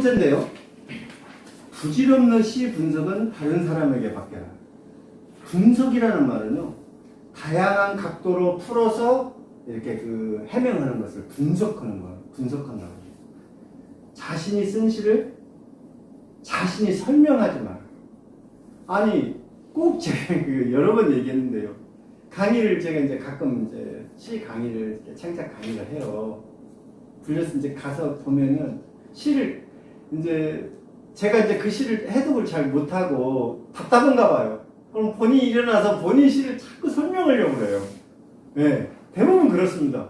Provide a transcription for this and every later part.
번째인데요. 부질없는 시 분석은 다른 사람에게 맡겨라. 분석이라는 말은요, 다양한 각도로 풀어서 이렇게 그 해명하는 것을 분석하는 거예요. 분석한다고. 해요. 자신이 쓴 시를 자신이 설명하지 마라. 아니, 꼭 제가 그 여러 번 얘기했는데요. 강의를 제가 이제 가끔 이제 시 강의를 창작 강의를 해요. 불려서 이제 가서 보면은 시를 이제 제가 이제 그 시를 해독을 잘 못하고 답답한가 봐요. 그럼 본인이 일어나서 본인 시를 자꾸 설명하려고 그래요. 네, 대부분 그렇습니다.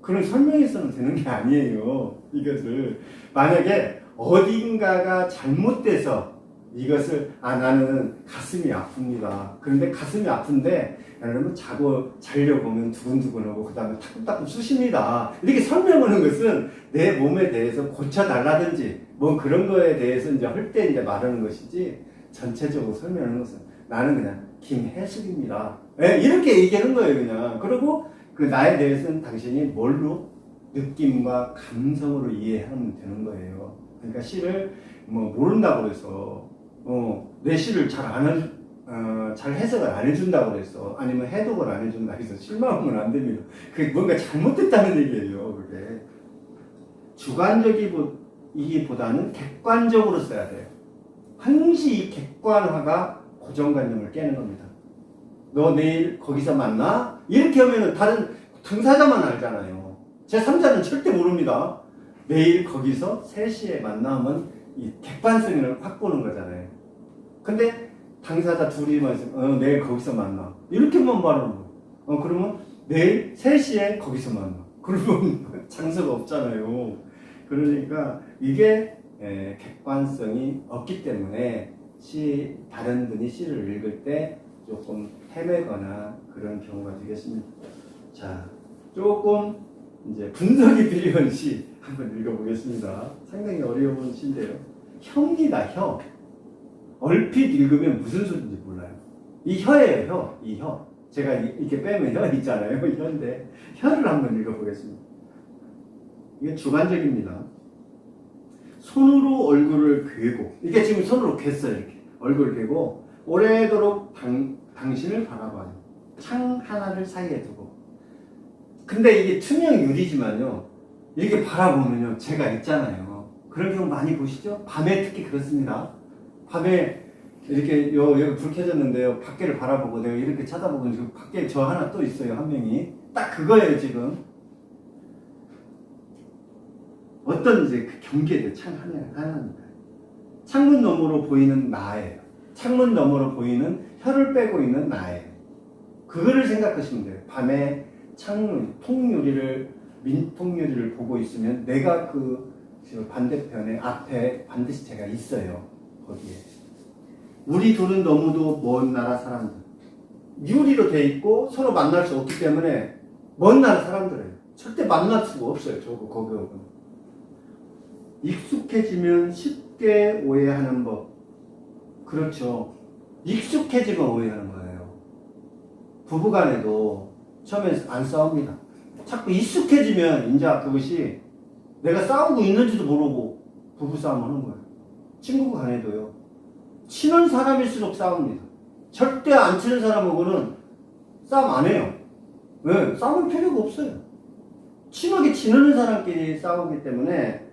그런 설명해서는 되는 게 아니에요. 이것을 만약에 어딘가가 잘못돼서 이것을 아 나는 가슴이 아픕니다. 그런데 가슴이 아픈데 여러분 자고 자려고 보면 두근두근하고 그 다음에 따끔따끔 쑤십니다. 이렇게 설명하는 것은 내 몸에 대해서 고쳐달라든지 뭐 그런 거에 대해서 이제 할 때 이제 말하는 것이지 전체적으로 설명하는 것은 나는 그냥 김혜숙입니다. 예, 이렇게 얘기하는 거예요 그냥. 그리고 그 나에 대해서는 당신이 뭘로 느낌과 감성으로 이해하면 되는 거예요. 그러니까 시를 뭐 모른다고 해서 어, 내 시를 잘 안 어, 잘 해석을 안 해준다고 그랬어. 아니면 해독을 안 해준다 해서 실망하면 안 됩니다. 그게 뭔가 잘못됐다는 얘기예요, 그게. 주관적이기보다는 객관적으로 써야 돼요. 항시 이 객관화가 고정관념을 깨는 겁니다. 너 내일 거기서 만나? 이렇게 하면은 다른 당사자만 알잖아요. 제 3자는 절대 모릅니다. 내일 거기서 3시에 만나면 이 객관성을 확 보는 거잖아요. 근데 당사자 둘이만 있으면 어, 내일 거기서 만나. 이렇게만 말하는 거예요. 어, 그러면 내일 3시에 거기서 만나. 그러면 장소가 없잖아요. 그러니까 이게 에, 객관성이 없기 때문에 시 다른 분이 시를 읽을 때 조금 헤매거나 그런 경우가 되겠습니다. 자, 조금 이제 분석이 필요한 시 한번 읽어보겠습니다. 상당히 어려운 시인데요. 혀입니다, 혀. 얼핏 읽으면 무슨 소리인지 몰라요. 이 혀예요, 혀. 이 혀. 제가 이- 이렇게 빼면 혀 있잖아요. 혀인데 혀를 한번 읽어보겠습니다. 이게 주관적입니다. 손으로 얼굴을 괴고 이게 지금 손으로 갰어요 이렇게 얼굴을 괴고 오래도록 당, 당신을 바라봐요. 창 하나를 사이에 두고 근데 이게 투명 유리지만요 이렇게 바라보면요 제가 있잖아요 그런 경우 많이 보시죠? 밤에 특히 그렇습니다. 밤에 이렇게 요 여기 불 켜졌는데요 밖에를 바라보고 내가 이렇게 쳐다보면 지금 밖에 저 하나 또 있어요 한 명이 딱 그거예요 지금 어떤 이제 그 경계들 창 하나 하나입니다. 창문 너머로 보이는 나예요. 창문 너머로 보이는 혀를 빼고 있는 나예요. 그거를 생각하시면 돼요. 밤에 창문 통유리를 민통유리를 보고 있으면 내가 그 반대편에 앞에 반드시 제가 있어요. 거기에. 우리 둘은 너무도 먼 나라 사람들. 유리로 돼 있고 서로 만날 수 없기 때문에 먼 나라 사람들이에요. 절대 만날 수가 없어요. 저거 거기하고는. 익숙해지면 쉽게 오해하는 법. 그렇죠. 익숙해지면 오해하는 거예요. 부부간에도 처음에 안 싸웁니다. 자꾸 익숙해지면 이제 그것이 내가 싸우고 있는지도 모르고 부부싸움 하는 거예요. 친구 간에도요. 친한 사람일수록 싸웁니다. 절대 안 친한 사람하고는 싸움 안 해요. 왜? 싸울 필요가 없어요. 친하게 지내는 사람끼리 싸우기 때문에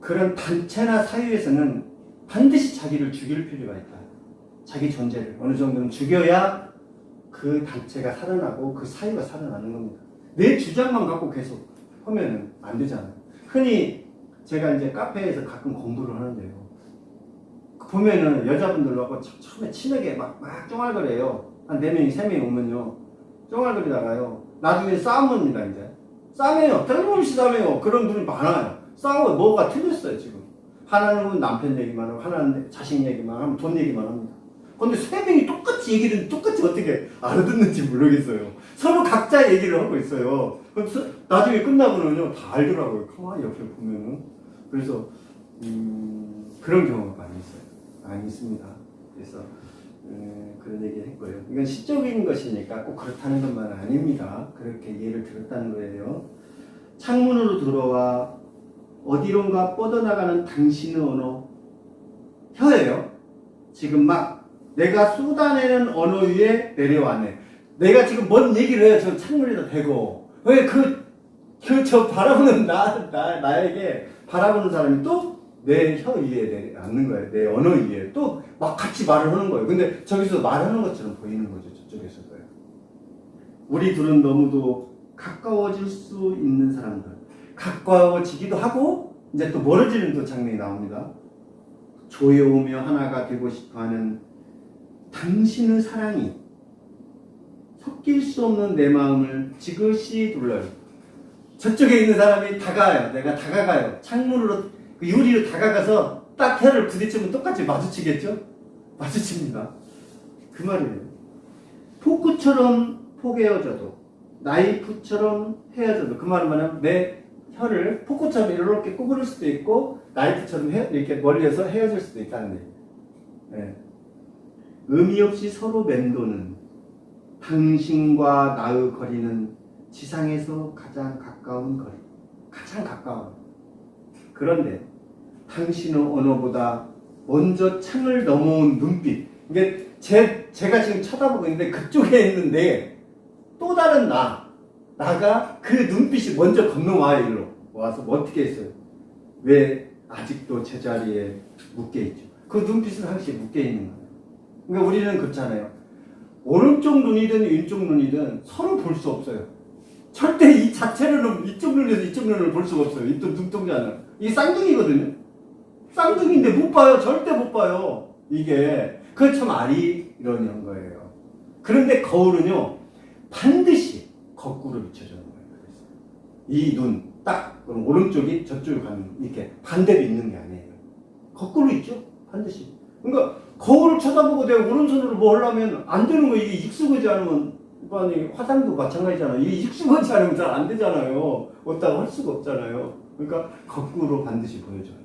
그런 단체나 사유에서는 반드시 자기를 죽일 필요가 있다. 자기 존재를 어느 정도는 죽여야 그 단체가 살아나고 그 사유가 살아나는 겁니다. 내 주장만 갖고 계속 하면 안 되잖아요. 흔히 제가 이제 카페에서 가끔 공부를 하는데요. 보면은 여자분들하고 처- 처음에 친하게 막, 막 쫑알거려요. 한 4명이, 3명이 오면요. 쫑알거리다가요. 나중에 싸움입니다, 이제. 싸움이에요. 틀림없이 싸움이에요. 그런 분이 많아요. 싸움은 뭐가 틀렸어요, 지금. 하나는 남편 얘기만 하고, 하나는 자식 얘기만 하면 돈 얘기만 합니다. 근데 세 명이 똑같이 얘기를 똑같이 어떻게 알아듣는지 모르겠어요. 서로 각자 얘기를 하고 있어요. 그럼 서- 나중에 끝나고는요, 다 알더라고요. 가만히 옆에 보면은. 그래서, 음, 그런 경우가 많이 있어요. 많이 있습니다. 그래서, 음, 그런 얘기 했고요. 이건 시적인 것이니까 꼭 그렇다는 것만 아닙니다. 그렇게 예를 들었다는 거예요. 창문으로 들어와 어디론가 뻗어나가는 당신의 언어 혀예요. 지금 막 내가 쏟아내는 언어 위에 내려왔네. 내가 지금 뭔 얘기를 해요. 저 창문에다 대고 왜 그 그 저 바라보는 나, 나 나에게 바라보는 사람이 또 내 혀 위에 내려앉는 거예요. 내 언어 위에 또 막 같이 말을 하는 거예요. 근데 저기서 말하는 것처럼 보이는 거죠. 저쪽에서도요. 우리 둘은 너무도 가까워질 수 있는 사람들. 가까워지기도 하고 이제 또 멀어지는 또 장면이 나옵니다. 조여오며 하나가 되고 싶어 하는 당신의 사랑이 섞일 수 없는 내 마음을 지그시 눌러요. 저쪽에 있는 사람이 다가와요. 내가 다가가요. 창문으로 그 유리로 다가가서 딱 혀를 부딪히면 똑같이 마주치겠죠? 마주칩니다. 그 말이에요. 포크처럼 포개어져도 나이프처럼 헤어져도 그 말은 뭐냐면 내 혀를 포크처럼 이렇게 구부릴 수도 있고 나이프처럼 헤, 이렇게 멀리서 헤어질 수도 있다는 얘기예요. 예. 의미 없이 서로 맴도는 당신과 나의 거리는 지상에서 가장 가까운 거리. 가장 가까운. 그런데 당신의 언어보다 먼저 창을 넘어온 눈빛. 이게 제, 제가 지금 쳐다보고 있는데 그쪽에 있는데 또 다른 나. 나가 그 눈빛이 먼저 건너와요, 일로. 와서 뭐 어떻게 했어요? 왜 아직도 제자리에 묶여있죠? 그 눈빛은 항상 묶여있는 거예요. 그러니까 우리는 그렇잖아요. 오른쪽 눈이든 왼쪽 눈이든 서로 볼 수 없어요. 절대 이 자체로는 이쪽 눈에서 이쪽 눈을 볼 수가 없어요. 이쪽 눈동자는. 이게 쌍둥이거든요. 쌍둥이인데 못 봐요. 절대 못 봐요. 이게. 그게 참 아리러니한 거예요. 그런데 거울은요, 반드시 거꾸로 비춰주는 거예요. 이 눈, 딱, 그럼 오른쪽이 저쪽으로 가는, 이렇게 반대로 있는 게 아니에요. 거꾸로 있죠? 반드시. 그러니까 거울을 쳐다보고 내가 오른손으로 뭐 하려면 안 되는 거예요. 이게 익숙하지 않으면, 아니, 화장도 마찬가지잖아요. 이게 익숙하지 않으면 잘 안 되잖아요. 없다고 할 수가 없잖아요. 그러니까 거꾸로 반드시 보여줘요.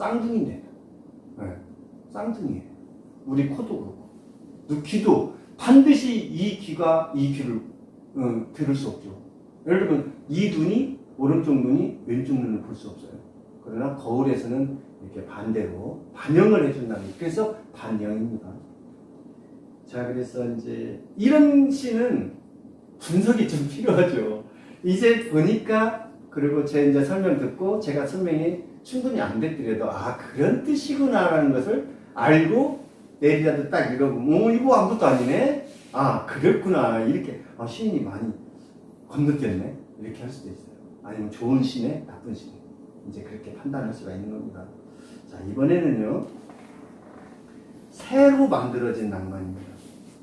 쌍둥이인데. 네. 쌍둥이에요. 우리 코도 그렇고. 또 귀도 반드시 이 귀가 이 귀를 어, 들을 수 없죠. 예를 들면 이 눈이 오른쪽 눈이 왼쪽 눈을 볼 수 없어요. 그러나 거울에서는 이렇게 반대로 반영을 해준다는 거예요. 그래서 반영입니다. 자, 그래서 이제 이런 시는 분석이 좀 필요하죠. 이제 보니까 그리고 제 이제 설명 듣고 제가 설명이 충분히 안 됐더라도 아 그런 뜻이구나라는 것을 알고 내리라도 딱 읽어보면 어 이거 아무것도 아니네. 아 그랬구나 이렇게 아 시인이 많이 건너뛰었네 이렇게 할 수도 있어요. 아니면 좋은 시네 나쁜 시네 이제 그렇게 판단할 수가 있는 겁니다. 자 이번에는요 새로 만들어진 낭만입니다.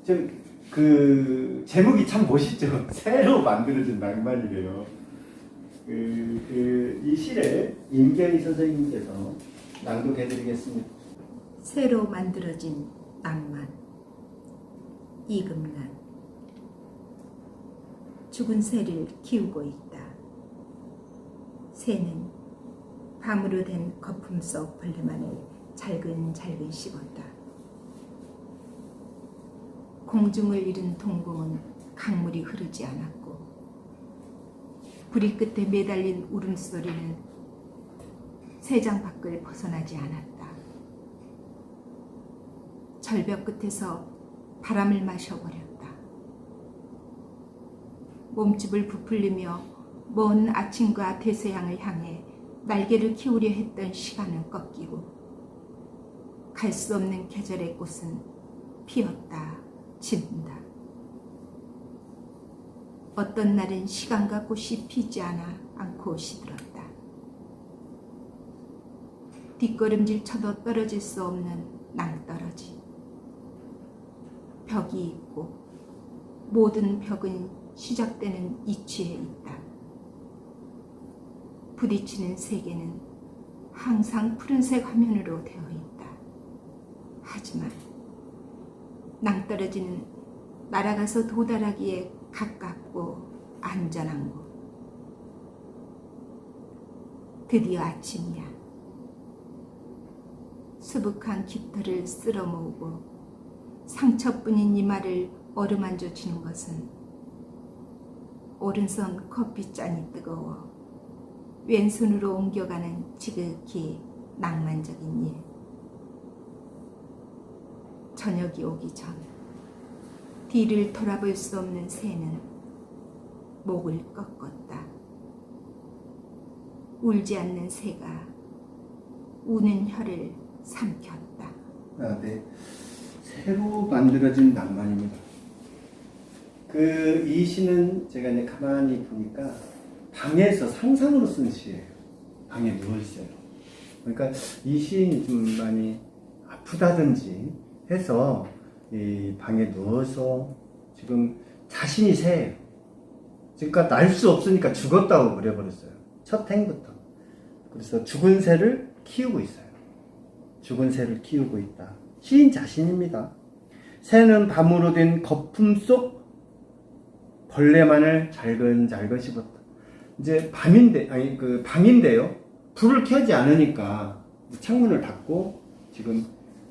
지금 그 제목이 참 멋있죠. 새로 만들어진 낭만이래요. 그, 그, 이 시를 임경희 선생님께서 낭독해드리겠습니다. 새로 만들어진 낭만 이금난 죽은 새를 키우고 있다. 새는 밤으로 된 거품 속 벌레만을 잘근잘근 씹었다. 공중을 잃은 동공은 강물이 흐르지 않았고 부리 끝에 매달린 울음소리는 새장 밖을 벗어나지 않았다. 절벽 끝에서 바람을 마셔버렸다. 몸집을 부풀리며 먼 아침과 대서양을 향해 날개를 키우려 했던 시간은 꺾이고 갈 수 없는 계절의 꽃은 피었다 진다. 어떤 날은 시간과 꽃이 피지 않아 않고 시들었다. 뒷걸음질 쳐도 떨어질 수 없는 낭떠러지. 벽이 있고 모든 벽은 시작되는 이치에 있다. 부딪히는 세계는 항상 푸른색 화면으로 되어 있다. 하지만 낭떠러지는 날아가서 도달하기에 가깝고 안전한 곳. 드디어 아침이야. 수북한 깃털을 쓸어 모으고 상처뿐인 이마를 어루만져 주는 것은 오른손 커피잔이 뜨거워 왼손으로 옮겨가는 지극히 낭만적인 일. 저녁이 오기 전 뒤를 돌아볼 수 없는 새는 목을 꺾었다. 울지 않는 새가 우는 혀를 삼켰다. 아, 네. 새로 만들어진 낭만입니다. 그 이 시는 제가 이제 가만히 보니까 방에서 상상으로 쓴 시예요. 방에 누워 있어요. 그러니까 이 시인이 좀 많이 아프다든지 해서 이 방에 누워서 지금 자신이 새예요. 그러니까 날 수 없으니까 죽었다고 그려버렸어요. 첫 행부터. 그래서 죽은 새를 키우고 있어요. 죽은 새를 키우고 있다. 시인 자신입니다. 새는 밤으로 된 거품 속 벌레만을 잘근잘근 씹었다. 이제 밤인데, 아니, 그, 밤인데요. 불을 켜지 않으니까 창문을 닫고 지금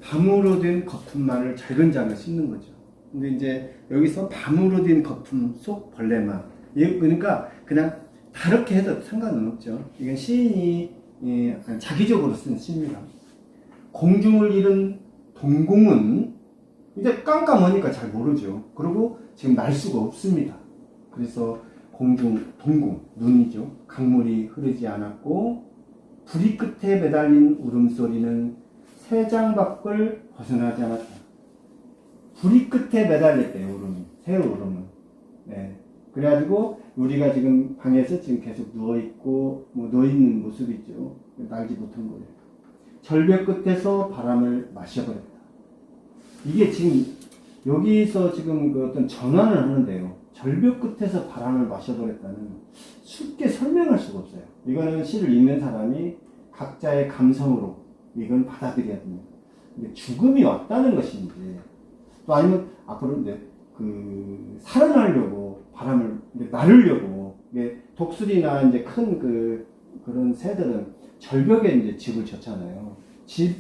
밤으로 된 거품만을 잘근잘근 씹는 거죠. 근데 이제 여기서 밤으로 된 거품 속 벌레만. 예, 그러니까 그냥 다르게 해도 상관은 없죠. 이건 시인이 예, 자기적으로 쓴 시입니다. 공중을 잃은 동공은 이제 깜깜하니까 잘 모르죠. 그리고 지금 날 수가 없습니다. 그래서 공중, 동공, 눈이죠. 강물이 흐르지 않았고 부리 끝에 매달린 울음소리는 새장 밖을 않았다. 부리 끝에 매달렸대요, 울음이. 새 울음은. 네. 그래가지고 우리가 지금 방에서 지금 계속 누워 있고, 뭐 누워 있는 모습이죠. 날지 못한 거예요. 절벽 끝에서 바람을 마셔버렸다. 이게 지금 여기서 지금 그 어떤 전환을 하는데요. 절벽 끝에서 바람을 마셔버렸다는 쉽게 설명할 수가 없어요. 이거는 시를 읽는 사람이 각자의 감성으로 이건 받아들여야 됩니다. 근데 죽음이 왔다는 것인지 또 아니면 앞으로 이제 그 살아나려고 바람을 이게 독수리나 이제 큰 그 그런 새들은 절벽에 이제 집을 졌잖아요. 집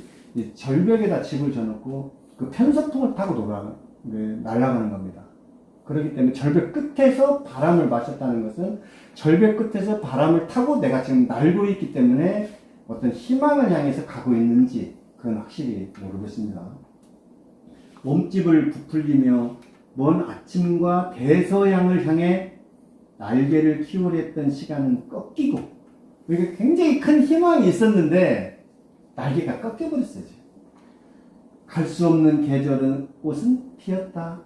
절벽에다 집을 져놓고 그 편서통을 타고 돌아 네, 날아가는 겁니다. 그렇기 때문에 절벽 끝에서 바람을 마셨다는 것은 절벽 끝에서 바람을 타고 내가 지금 날고 있기 때문에 어떤 희망을 향해서 가고 있는지 그건 확실히 모르겠습니다. 몸집을 부풀리며 먼 아침과 대서양을 향해 날개를 키우려 했던 시간은 꺾이고 이게 굉장히 큰 희망이 있었는데 날개가 꺾여버렸어요. 갈 수 없는 계절은 꽃은 피었다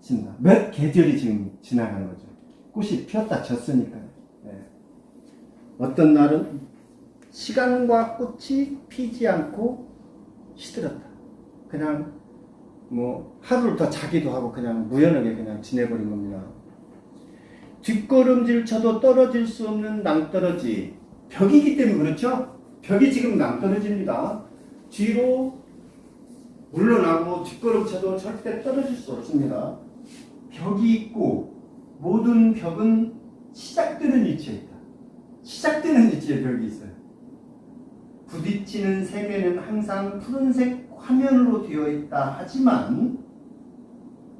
진다. 몇 계절이 지금 지나가는 거죠. 꽃이 피었다 졌으니까. 네. 어떤 날은 시간과 꽃이 피지 않고 시들었다. 그냥 뭐 하루를 더 자기도 하고 그냥 무연하게 그냥 지내버린 겁니다. 뒷걸음질 쳐도 떨어질 수 없는 낭떠러지 벽이기 때문에 그렇죠? 벽이 지금 낭떠러집니다. 뒤로 물러나고 뒷걸음 쳐도 절대 떨어질 수 없습니다. 벽이 있고 모든 벽은 시작되는 위치에 있다. 시작되는 위치에 벽이 있어요. 부딪히는 세면은 항상 푸른색 화면으로 되어 있다 하지만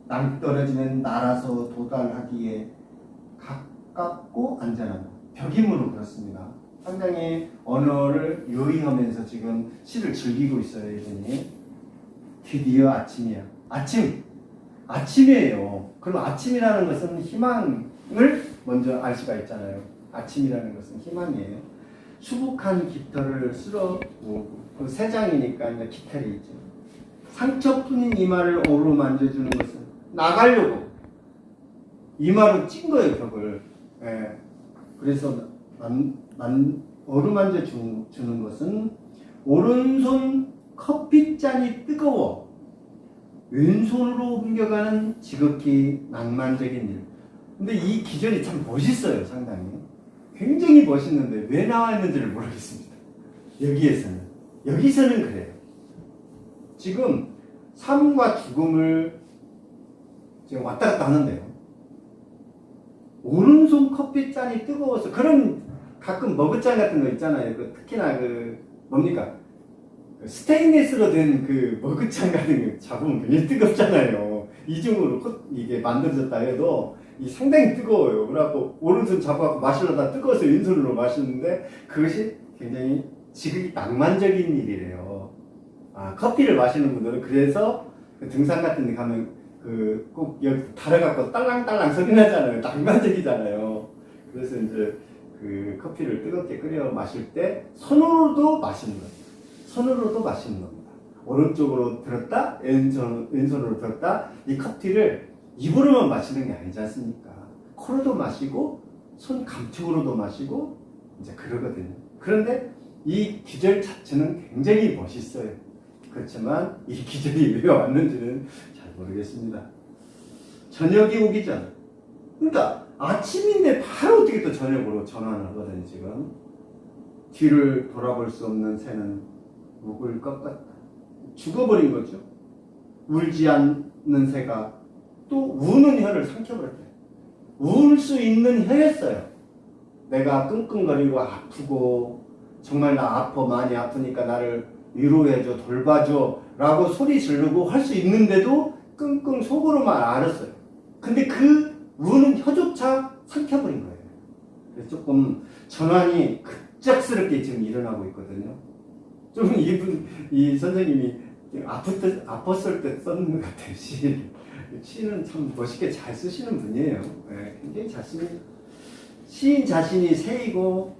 낭떠러지는 날아서 도달하기에 가깝고 안전한 벽이므로 그렇습니다. 상당히 언어를 요잉하면서 지금 시를 즐기고 있어요, 이분이. 드디어 아침이야. 아침! 아침이에요. 그럼 아침이라는 것은 희망을 먼저 알 수가 있잖아요. 아침이라는 것은 희망이에요. 수북한 깃털을 쓸어 그 세장이니까 이제 깃털이 있죠. 상처뿐인 이마를 어루 만져주는 것은 나가려고 이마로 찐 거예요 벽을. 예. 그래서 만, 만, 어루만져 주, 주는 것은 오른손 커피잔이 뜨거워 왼손으로 옮겨가는 지극히 낭만적인 일. 근데 이 기전이 참 멋있어요, 상당히. 굉장히 멋있는데 왜 나와 있는지를 모르겠습니다. 여기에서는. 여기서는 그래요. 지금 삶과 죽음을 지금 왔다 갔다 하는데요. 오른손 커피잔이 뜨거워서 그런 가끔 머그잔 같은 거 있잖아요. 그 특히나 그 뭡니까? 그 스테인리스로 된 그 머그잔 같은 거 잡으면 굉장히 뜨겁잖아요. 이중으로 코- 이게 만들어졌다 해도 이 상당히 뜨거워요. 그래갖고 오른손 잡아갖고 마시려다 뜨거워서 왼손으로 마시는데 그것이 굉장히 지극히 낭만적인 일이래요. 아 커피를 마시는 분들은 그래서 그 등산 같은 데 가면 그 꼭 여기 달아갖고 딸랑딸랑 소리 나잖아요. 낭만적이잖아요. 그래서 이제 그 커피를 뜨겁게 끓여 마실 때 손으로도 마시는 거예요. 손으로도 마시는 겁니다. 오른쪽으로 들었다, 왼손, 왼손으로 들었다. 이 커피를 입으로만 마시는 게 아니지 않습니까? 코로도 마시고, 손 감촉으로도 마시고, 이제 그러거든요. 그런데 이 기절 자체는 굉장히 멋있어요. 그렇지만 이 기절이 왜 왔는지는 잘 모르겠습니다. 저녁이 오기 전. 그러니까 아침인데 바로 어떻게 또 저녁으로 전환을 하거든요, 지금. 뒤를 돌아볼 수 없는 새는 묵을 것 같다. 죽어버린 거죠. 울지 않는 새가 또 우는 혀를 삼켜버렸대요. 울 수 있는 혀였어요. 내가 끙끙거리고 아프고 정말 나 아파 많이 아프니까 나를 위로해줘 돌봐줘 라고 소리 지르고 할 수 있는데도 끙끙 속으로만 알았어요. 근데 그 우는 혀조차 삼켜버린 거예요. 그래서 조금 전환이 급작스럽게 지금 일어나고 있거든요. 좀 이분 이 선생님이 아팠을 때 썼는 것 같아요 시. 시는 참 멋있게 잘 쓰시는 분이에요. 네, 굉장히 잘 씁니다. 시인 자신이 새이고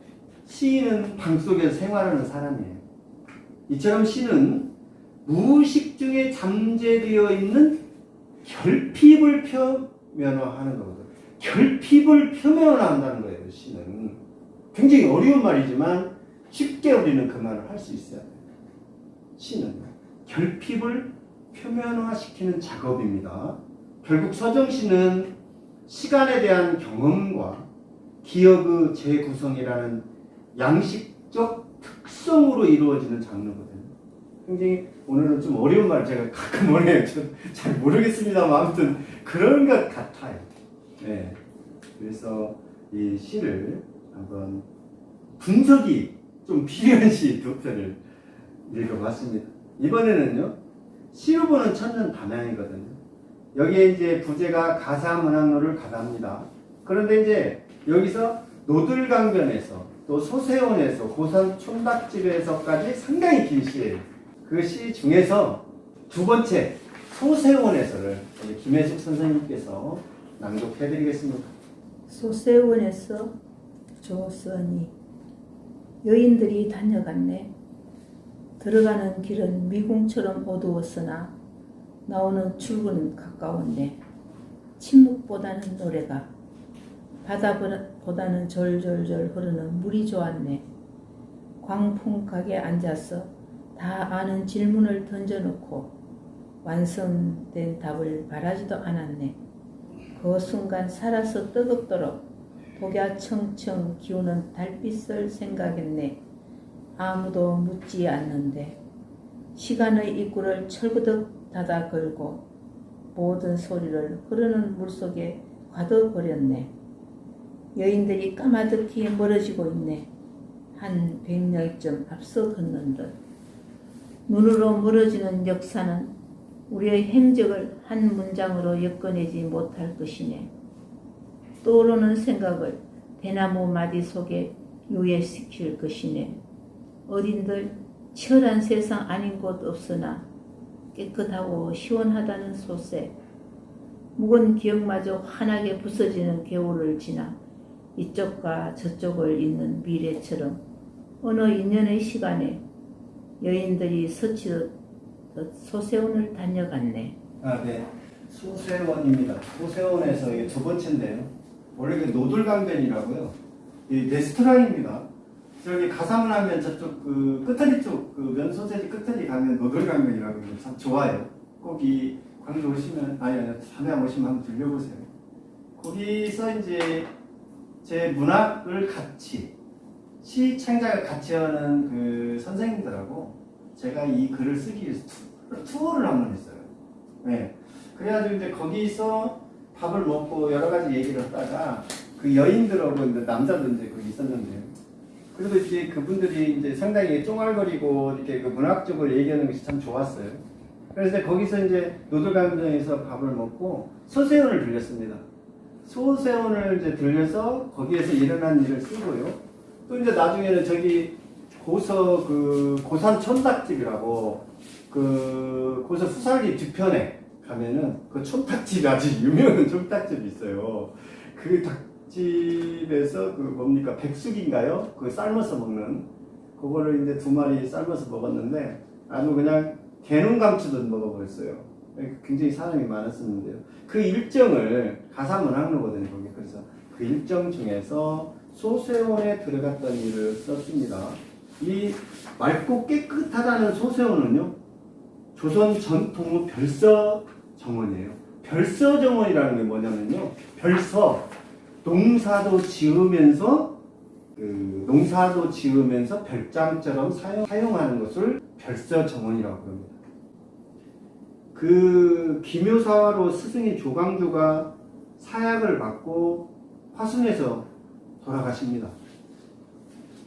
시인은 방 속에서 생활하는 사람이에요. 이처럼 시는 무의식 중에 잠재되어 있는 결핍을 표면화하는 거거든요. 결핍을 표면화한다는 거예요. 시는 굉장히 어려운 말이지만 쉽게 우리는 그 말을 할 수 있어요. 시는 결핍을 표면화시키는 작업입니다. 결국 서정시는 시간에 대한 경험과 기억의 재구성이라는 양식적 특성으로 이루어지는 장르거든요. 굉장히 오늘은 좀 어려운 말 제가 가끔 오네요. 잘 모르겠습니다만 아무튼 그런 것 같아요. 네. 그래서 이 시를 한번 분석이 좀 필요한 시 두 편을 읽어봤습니다. 이번에는요, 시로 보는 천년 담양이거든요. 여기에 이제 부제가 가사문학로를 가답니다. 그런데 이제 여기서 노들강변에서 또 소세원에서 고산 촌닭집에서까지 상당히 긴 시예요. 그 시 중에서 두 번째 소세원에서를 김혜숙 선생님께서 낭독해드리겠습니다. 소세원에서 조선이 여인들이 다녀갔네. 들어가는 길은 미궁처럼 어두웠으나 나오는 출구는 가까웠네. 침묵보다는 노래가 바다보다는 절절절 흐르는 물이 좋았네. 광풍각에 앉아서 다 아는 질문을 던져놓고 완성된 답을 바라지도 않았네. 그 순간 살아서 뜨겁도록 독야 청청 기우는 달빛을 생각했네. 아무도 묻지 않는데 시간의 입구를 철그덕 닫아 걸고 모든 소리를 흐르는 물속에 가둬버렸네. 여인들이 까마득히 멀어지고 있네. 한 백년쯤 앞서 걷는 듯. 눈으로 멀어지는 역사는 우리의 행적을 한 문장으로 엮어내지 못할 것이네. 떠오르는 생각을 대나무 마디 속에 유예시킬 것이네. 어딘들 치열한 세상 아닌 곳 없으나 깨끗하고 시원하다는 소세. 묵은 기억마저 환하게 부서지는 겨울을 지나 이쪽과 저쪽을 잇는 미래처럼 어느 인연의 시간에 여인들이 서치듯 소세원을 다녀갔네. 아, 네. 소세원입니다. 소세원에서 두 번째인데요. 원래 그 노들강변이라고요. 이 레스토랑입니다. 저기 가사문 하면 저쪽 그 끝터리 쪽, 그 면소재지 끝터리 가면 노들강변이라고 해요. 참 좋아요. 꼭이 광주 오시면, 아니, 아니, 담양 오시면 한번 들려보세요. 거기서 이제 제 문학을 같이, 시 창작을 같이 하는 그 선생님들하고 제가 이 글을 쓰기 위해서 투, 투어 를 한번 했어요. 네. 그래가지고 이제 거기서 밥을 먹고 여러 가지 얘기를 하다가 그 여인들하고 이제 남자도 이제 거기 있었는데요. 그래도 이제 그분들이 이제 상당히 쫑알거리고 이렇게 그 문학적으로 얘기하는 것이 참 좋았어요. 그래서 이제 거기서 이제 노들강변에서 밥을 먹고 소세원을 들렸습니다. 소세원을 이제 들려서 거기에서 일어난 일을 쓰고요. 또 이제 나중에는 저기 고서 그 고산 촌닭집이라고 그 고서 수살리 뒤편에 가면은 그 촌닭집이 아주 유명한 촌닭집이 있어요. 그 닭 집에서 그 뭡니까 백숙인가요? 그 삶아서 먹는 그거를 이제 두 마리 삶아서 먹었는데 아주 그냥 개눈 감추듯 먹어버렸어요. 굉장히 사람이 많았었는데요. 그 일정을 가사 문학로거든요. 거기 그래서 그 일정 중에서 소세원에 들어갔던 일을 썼습니다. 이 맑고 깨끗하다는 소세원은요. 조선 전통의 별서 정원이에요. 별서 정원이라는 게 뭐냐면요. 별서 농사도 지으면서 그 농사도 지으면서 별장처럼 사용, 사용 하는 것을 별서 정원이라고 합니다. 그 기묘사화로 스승인 조광조가 사약을 받고 화순에서 돌아가십니다.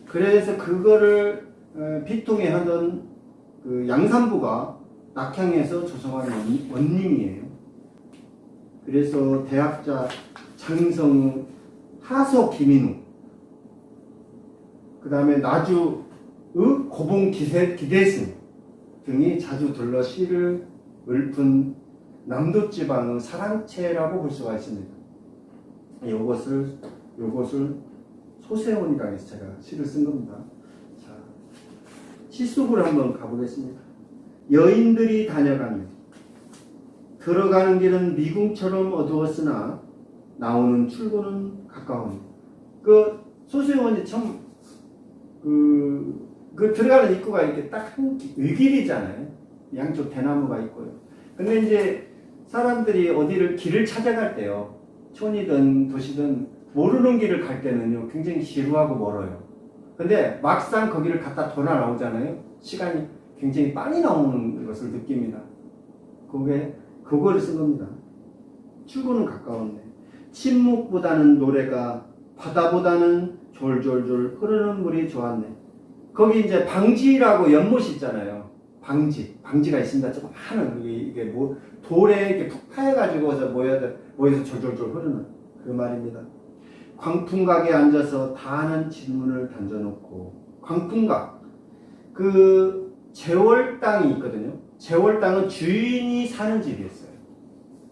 그래서 그거를 어, 비통해 하던 그 양산부가 낙향에서 조성한 원- 원님이에요. 그래서 대학자 장성우, 하서 김인우, 그 다음에 나주의 고봉 기세, 기대승 등이 자주 들러 시를 읊은 남도 지방의 사랑체라고 볼 수가 있습니다. 요것을 요것을 소세원이라 해서 제가 시를 쓴 겁니다. 자, 시 속으로 한번 가보겠습니다. 여인들이 다녀가며 들어가는 길은 미궁처럼 어두웠으나 나오는 출구는 가까운. 그 소세원이 참 그, 그 들어가는 입구가 이렇게 딱한 의길이잖아요. 양쪽 대나무가 있고요. 근데 이제 사람들이 어디를 길을 찾아갈 때요. 촌이든 도시든 모르는 길을 갈 때는요. 굉장히 지루하고 멀어요. 근데 막상 거기를 갔다 돌아 나오잖아요. 시간이 굉장히 빨리 나오는 것을 느낍니다. 그게 그거를 쓴 겁니다. 출구는 가까운데 침묵보다는 노래가 바다보다는 졸졸졸 흐르는 물이 좋았네. 거기 이제 방지라고 연못이 있잖아요. 방지, 방지가 있습니다. 조금 많은 이게, 뭐 돌에 이렇게 푹 파여가지고서 모여 모여서 졸졸졸 흐르는 그 말입니다. 광풍각에 앉아서 다 아는 질문을 던져놓고 광풍각 그 재월 땅이 있거든요. 재월 땅은 주인이 사는 집이었어요.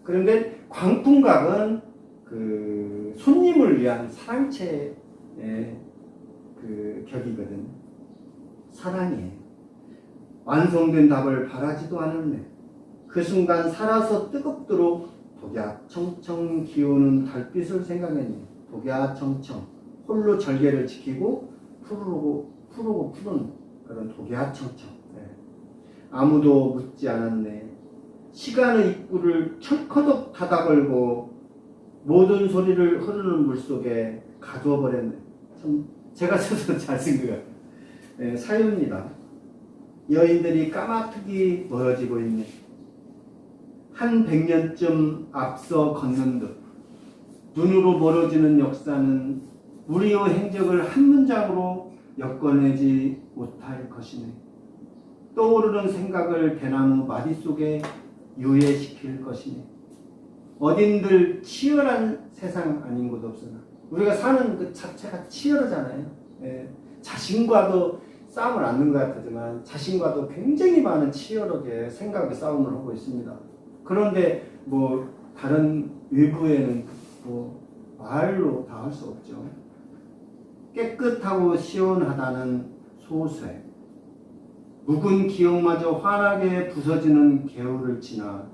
그런데 광풍각은 그 손님을 위한 사랑채의 그 격이거든요. 사랑이에요. 완성된 답을 바라지도 않았네. 그 순간 살아서 뜨겁도록 독야 청청 기우는 달빛을 생각했네. 독야 청청 홀로 절개를 지키고 푸르고 푸르고 푸른 그런 독야 청청. 네. 아무도 묻지 않았네. 시간의 입구를 철커덕 닫아 걸고 모든 소리를 흐르는 물 속에 가두어 버렸네. 참 제가 써서 잘 같아요. 네, 사유입니다. 여인들이 까마득이 멀어지고 있네. 한 백년쯤 앞서 걷는 듯 눈으로 멀어지는 역사는 우리의 행적을 한 문장으로 엮어내지 못할 것이네. 떠오르는 생각을 대나무 마디 속에 유예시킬 것이네. 어딘들 치열한 세상 아닌 곳 없으나 우리가 사는 그 자체가 치열하잖아요. 예, 자신과도 싸움을 않는 것 같지만 자신과도 굉장히 많은 치열하게 생각의 싸움을 하고 있습니다. 그런데 뭐 다른 외부에는 뭐 말로 다 할 수 없죠. 깨끗하고 시원하다는 소쇠. 묵은 기억마저 환하게 부서지는 개울을 지나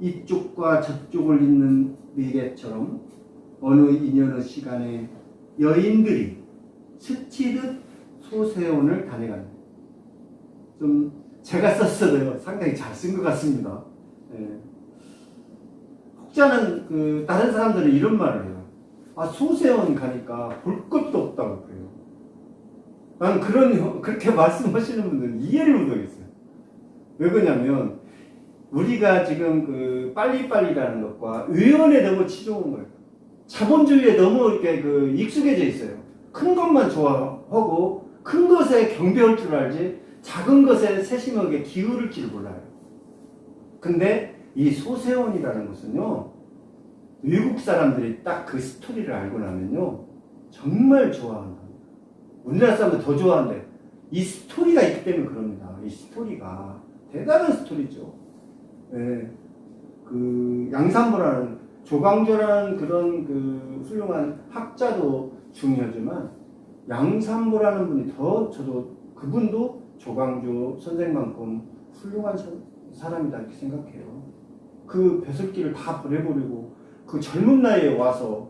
이쪽과 저쪽을 잇는 미래처럼 어느 인연의 시간에 여인들이 스치듯 소세원을 다녀간다. 좀 제가 썼어도요 상당히 잘 쓴 것 같습니다. 예. 혹자는 그 다른 사람들은 이런 말을 해요. 아 소세원 가니까 볼 것도 없다고 그래요. 난 그런 그렇게 말씀하시는 분들은 이해를 못하겠어요. 왜 그러냐면 우리가 지금 그 빨리빨리라는 것과 의원에 너무 치중한 거예요. 자본주의에 너무 이렇게 그 익숙해져 있어요. 큰 것만 좋아하고 큰 것에 경배할 줄 알지 작은 것에 세심하게 기울일 줄 몰라요. 근데 이 소세원이라는 것은요 외국 사람들이 딱 그 스토리를 알고 나면요 정말 좋아한다. 우리나라 사람들 더 좋아한대. 이 스토리가 있기 때문에 그럽니다. 이 스토리가 대단한 스토리죠. 예, 그 양산부라는 조광조라는 그런 그 훌륭한 학자도 중요하지만 양산부라는 분이 더 저도 그분도 조광조 선생만큼 훌륭한 사- 사람이다 이렇게 생각해요. 그 배설기를 다 보내버리고 그 젊은 나이에 와서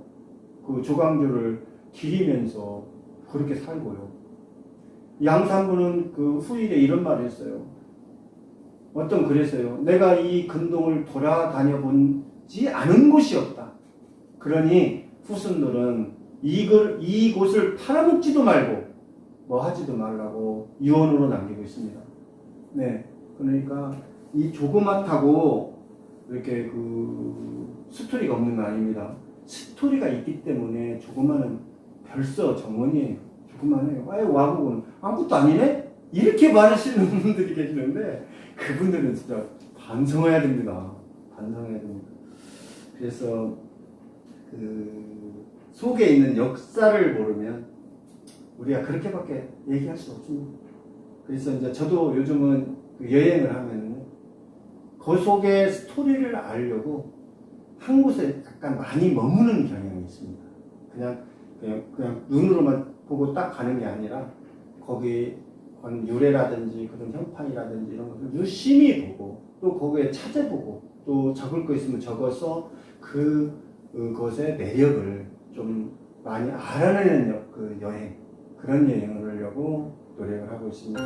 그 조광조를 기리면서 그렇게 살고요. 양산부는 그 후일에 이런 말을 했어요. 어떤 그랬어요. 내가 이 근동을 돌아다녀 본지 않은 곳이 없다. 그러니 후순들은 이걸, 이곳을 팔아먹지도 말고 뭐 하지도 말라고 유언으로 남기고 있습니다. 네. 그러니까 이 조그맣다고 이렇게 그 스토리가 없는 거 아닙니다. 스토리가 있기 때문에 조그마한 별서 정원이에요. 조그마해요. 아예 와보고는 아무것도 아니네? 이렇게 말하시는 분들이 계시는데 그분들은 진짜 반성해야 됩니다. 반성해야 됩니다. 그래서 그 속에 있는 역사를 모르면 우리가 그렇게밖에 얘기할 수 없습니다. 그래서 이제 저도 요즘은 그 여행을 하면 그 속의 스토리를 알려고 한 곳에 약간 많이 머무는 경향이 있습니다. 그냥 그냥, 그냥 눈으로만 보고 딱 가는 게 아니라 거기 건 유래라든지 그런 형판이라든지 이런 것을 유심히 보고 또 거기에 찾아보고 또 적을 거 있으면 적어서 그 그것의 매력을 좀 많이 알아내는 여- 그 여행 그런 여행을 하려고 노력을 하고 있습니다.